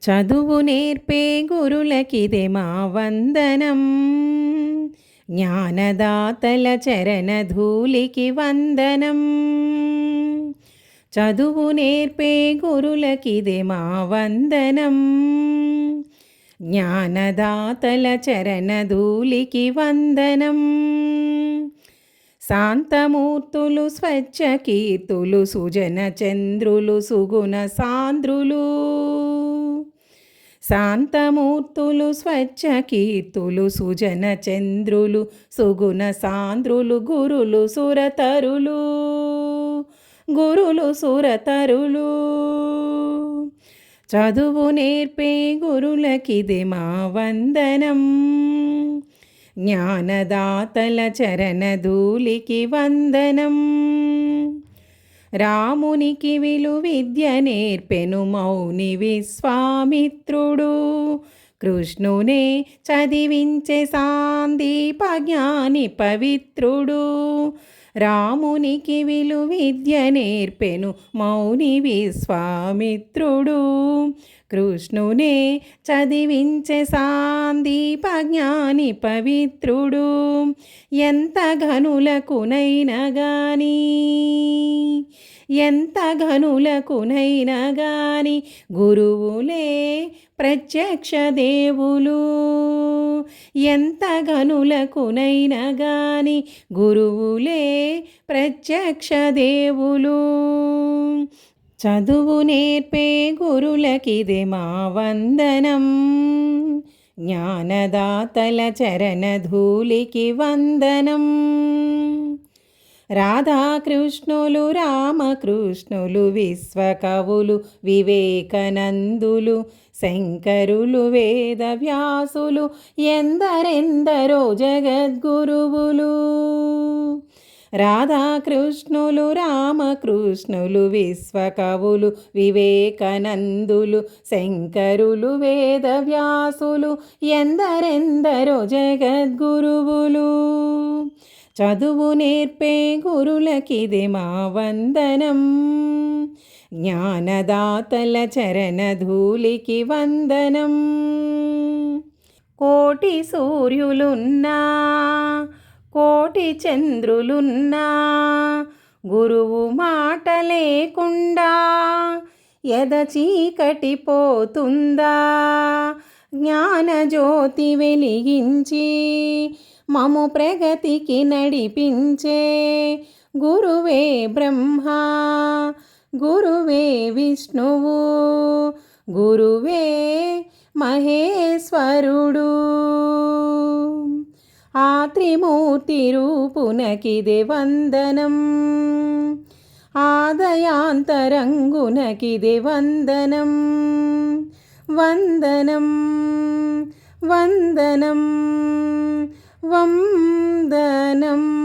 చదువు నేర్పే గురులకిదే మా వందనం. జ్ఞానదాతల చరణ ధూళికి వందనం. చదువు నేర్పే గురులకిదే మా వందనం. జ్ఞానదాతల చరణ ధూళికి వందనం. శాంతమూర్తులు స్వచ్ఛ కీర్తులు సుజన చంద్రులు సుగుణ సాంద్రులు. శాంతమూర్తులు స్వచ్ఛకీర్తులు సుజన చంద్రులు సుగుణ సాంద్రులు గురులు సురతరులు గురులు సురతరులు. చదువు నేర్పే గురులకిది మా వందనం. జ్ఞానదాతల చరణ ధూళికి వందనం. రామునికి విలు విద్య నేర్పెను మౌని విశ్వామిత్రుడు. కృష్ణునే చదివించే సాందీప జ్ఞాని పవిత్రుడు. రామునికి విలు విద్య నేర్పెను మౌని విశ్వామిత్రుడు. కృష్ణునే చదివించే సాందీప జ్ఞాని పవిత్రుడు. ఎంత ఘనులకునైనా గాని ఎంత ఘనులకునైనా గాని గురువులే ప్రత్యక్ష దేవులు. ఎంత ఘనులకునైనా గాని గురువులే ప్రత్యక్ష దేవులు. చదువు నేర్పే గురులకిదే మా వందనం. జ్ఞానదాతల చరణధూలికి వందనం. రాధాకృష్ణులు రామకృష్ణులు విశ్వకవులు వివేకనందులు శంకరులు వేద వ్యాసులు ఎందరెందరో జగద్గురువులు. రాధాకృష్ణులు రామకృష్ణులు విశ్వకవులు వివేకనందులు శంకరులు వేదవ్యాసులు ఎందరెందరో జగద్గురువులు. చదువు నేర్పే గురులకిది మా వందనం. జ్ఞానదాతల చరణధూలికి వందనం. కోటి సూర్యులున్నా కోటి చంద్రులున్నా గురువు మాట లేకుండా ఎద చీకటి పోతుందా? జ్ఞానజ్యోతి వెలిగించి మము ప్రగతికి నడిపించే గురువే బ్రహ్మ గురువే విష్ణువు గురువే మహేశ్వరుడు. ఆ త్రిమూర్తి రూపునకిదే వందనం ఆదయాంతరంగునకిదే వందనం. వందనం వందనం. వందనం